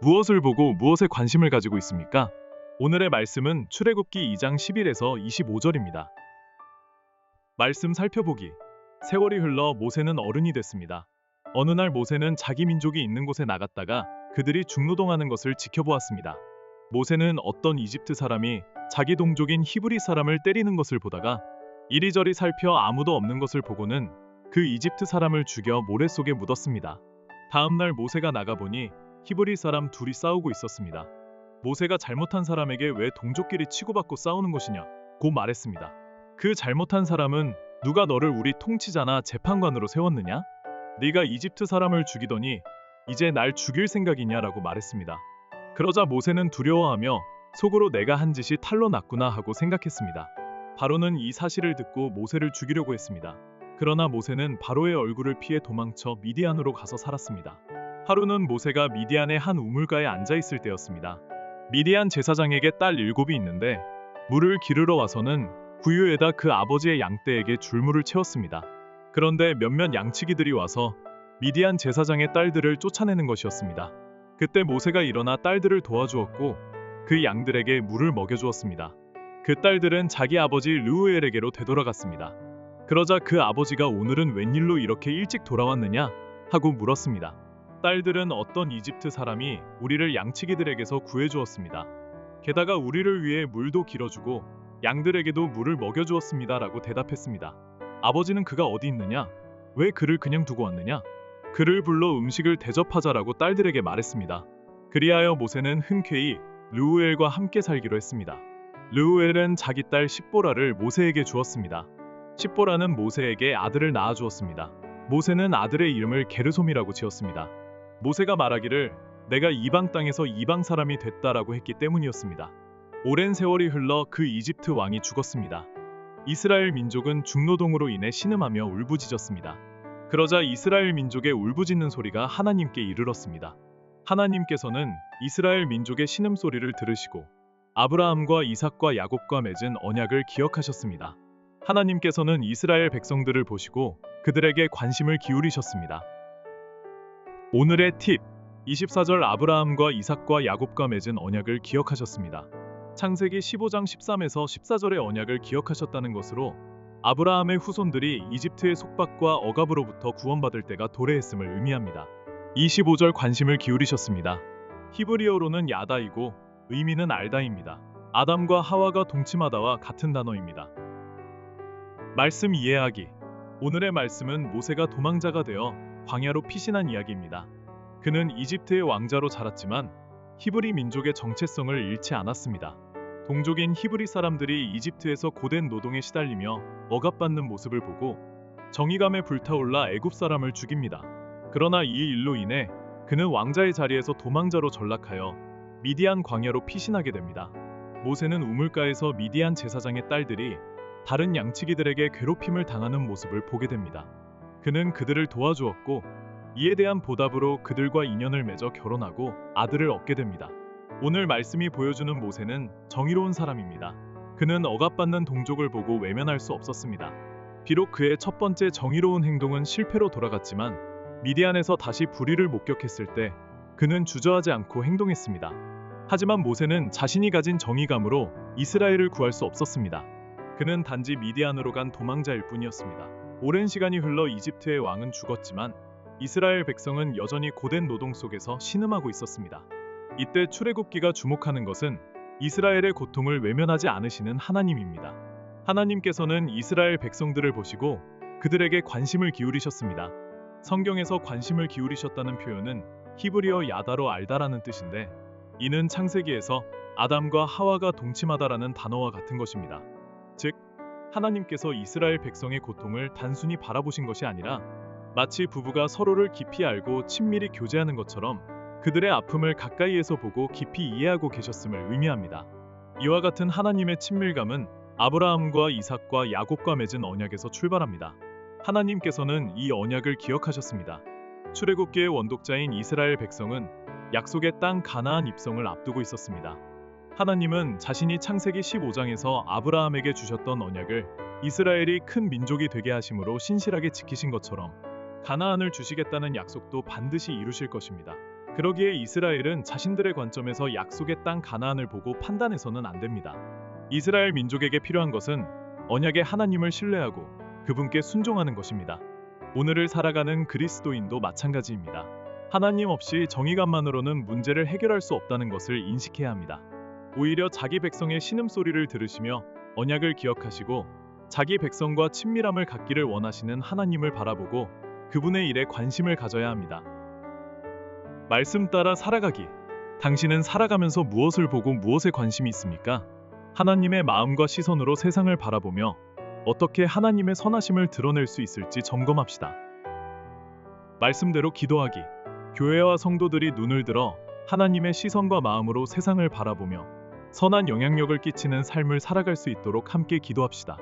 무엇을 보고 무엇에 관심을 가지고 있습니까? 오늘의 말씀은 출애굽기 2장 11에서 25절입니다. 말씀 살펴보기. 세월이 흘러 모세는 어른이 됐습니다. 어느 날 모세는 자기 민족이 있는 곳에 나갔다가 그들이 중노동하는 것을 지켜보았습니다. 모세는 어떤 이집트 사람이 자기 동족인 히브리 사람을 때리는 것을 보다가 이리저리 살펴 아무도 없는 것을 보고는 그 이집트 사람을 죽여 모래 속에 묻었습니다. 다음 날 모세가 나가보니 히브리 사람 둘이 싸우고 있었습니다. 모세가 잘못한 사람에게 왜 동족끼리 치고받고 싸우는 것이냐? 고 말했습니다. 그 잘못한 사람은 누가 너를 우리 통치자나 재판관으로 세웠느냐? 네가 이집트 사람을 죽이더니 이제 날 죽일 생각이냐라고 말했습니다. 그러자 모세는 두려워하며 속으로 내가 한 짓이 탈로 났구나 하고 생각했습니다. 바로는 이 사실을 듣고 모세를 죽이려고 했습니다. 그러나 모세는 바로의 얼굴을 피해 도망쳐 미디안으로 가서 살았습니다. 하루는 모세가 미디안의 한 우물가에 앉아 있을 때였습니다. 미디안 제사장에게 딸 일곱이 있는데 물을 기르러 와서는 구유에다 그 아버지의 양떼에게 줄물을 채웠습니다. 그런데 몇몇 양치기들이 와서 미디안 제사장의 딸들을 쫓아내는 것이었습니다. 그때 모세가 일어나 딸들을 도와주었고 그 양들에게 물을 먹여주었습니다. 그 딸들은 자기 아버지 르우엘에게로 되돌아갔습니다. 그러자 그 아버지가 오늘은 웬일로 이렇게 일찍 돌아왔느냐 하고 물었습니다. 딸들은 어떤 이집트 사람이 우리를 양치기들에게서 구해주었습니다. 게다가 우리를 위해 물도 길어주고 양들에게도 물을 먹여주었습니다 라고 대답했습니다. 아버지는 그가 어디 있느냐? 왜 그를 그냥 두고 왔느냐? 그를 불러 음식을 대접하자라고 딸들에게 말했습니다. 그리하여 모세는 흔쾌히 르우엘과 함께 살기로 했습니다. 르우엘은 자기 딸 십보라를 모세에게 주었습니다. 십보라는 모세에게 아들을 낳아 주었습니다. 모세는 아들의 이름을 게르솜이라고 지었습니다. 모세가 말하기를 내가 이방 땅에서 이방 사람이 됐다라고 했기 때문이었습니다. 오랜 세월이 흘러 그 이집트 왕이 죽었습니다. 이스라엘 민족은 중노동으로 인해 신음하며 울부짖었습니다. 그러자 이스라엘 민족의 울부짖는 소리가 하나님께 이르렀습니다. 하나님께서는 이스라엘 민족의 신음 소리를 들으시고 아브라함과 이삭과 야곱과 맺은 언약을 기억하셨습니다. 하나님께서는 이스라엘 백성들을 보시고 그들에게 관심을 기울이셨습니다. 오늘의 팁 24절 아브라함과 이삭과 야곱과 맺은 언약을 기억하셨습니다. 창세기 15장 13에서 14절의 언약을 기억하셨다는 것으로 아브라함의 후손들이 이집트의 속박과 억압으로부터 구원받을 때가 도래했음을 의미합니다. 25절 관심을 기울이셨습니다. 히브리어로는 야다이고 의미는 알다입니다. 아담과 하와가 동침하다와 같은 단어입니다. 말씀 이해하기. 오늘의 말씀은 모세가 도망자가 되어 광야로 피신한 이야기입니다. 그는 이집트의 왕자로 자랐지만 히브리 민족의 정체성을 잃지 않았습니다. 동족인 히브리 사람들이 이집트에서 고된 노동에 시달리며 억압받는 모습을 보고 정의감에 불타올라 애굽 사람을 죽입니다. 그러나 이 일로 인해 그는 왕자의 자리에서 도망자로 전락하여 미디안 광야로 피신하게 됩니다. 모세는 우물가에서 미디안 제사장의 딸들이 다른 양치기들에게 괴롭힘을 당하는 모습을 보게 됩니다. 그는 그들을 도와주었고 이에 대한 보답으로 그들과 인연을 맺어 결혼하고 아들을 얻게 됩니다. 오늘 말씀이 보여주는 모세는 정의로운 사람입니다. 그는 억압받는 동족을 보고 외면할 수 없었습니다. 비록 그의 첫 번째 정의로운 행동은 실패로 돌아갔지만 미디안에서 다시 불의를 목격했을 때 그는 주저하지 않고 행동했습니다. 하지만 모세는 자신이 가진 정의감으로 이스라엘을 구할 수 없었습니다. 그는 단지 미디안으로 간 도망자일 뿐이었습니다. 오랜 시간이 흘러 이집트의 왕은 죽었지만 이스라엘 백성은 여전히 고된 노동 속에서 신음하고 있었습니다. 이때 출애굽기가 주목하는 것은 이스라엘의 고통을 외면하지 않으시는 하나님입니다. 하나님께서는 이스라엘 백성들을 보시고 그들에게 관심을 기울이셨습니다. 성경에서 관심을 기울이셨다는 표현은 히브리어 야다로 알다라는 뜻인데 이는 창세기에서 아담과 하와가 동침하다라는 단어와 같은 것입니다. 즉 하나님께서 이스라엘 백성의 고통을 단순히 바라보신 것이 아니라 마치 부부가 서로를 깊이 알고 친밀히 교제하는 것처럼 그들의 아픔을 가까이에서 보고 깊이 이해하고 계셨음을 의미합니다. 이와 같은 하나님의 친밀감은 아브라함과 이삭과 야곱과 맺은 언약에서 출발합니다. 하나님께서는 이 언약을 기억하셨습니다. 출애굽기의 원독자인 이스라엘 백성은 약속의 땅 가나안 입성을 앞두고 있었습니다. 하나님은 자신이 창세기 15장에서 아브라함에게 주셨던 언약을 이스라엘이 큰 민족이 되게 하심으로 신실하게 지키신 것처럼 가나안을 주시겠다는 약속도 반드시 이루실 것입니다. 그러기에 이스라엘은 자신들의 관점에서 약속의 땅 가나안을 보고 판단해서는 안 됩니다. 이스라엘 민족에게 필요한 것은 언약의 하나님을 신뢰하고 그분께 순종하는 것입니다. 오늘을 살아가는 그리스도인도 마찬가지입니다. 하나님 없이 정의감만으로는 문제를 해결할 수 없다는 것을 인식해야 합니다. 오히려 자기 백성의 신음소리를 들으시며 언약을 기억하시고 자기 백성과 친밀함을 갖기를 원하시는 하나님을 바라보고 그분의 일에 관심을 가져야 합니다. 말씀 따라 살아가기. 당신은 살아가면서 무엇을 보고 무엇에 관심이 있습니까? 하나님의 마음과 시선으로 세상을 바라보며 어떻게 하나님의 선하심을 드러낼 수 있을지 점검합시다. 말씀대로 기도하기. 교회와 성도들이 눈을 들어 하나님의 시선과 마음으로 세상을 바라보며 선한 영향력을 끼치는 삶을 살아갈 수 있도록 함께 기도합시다.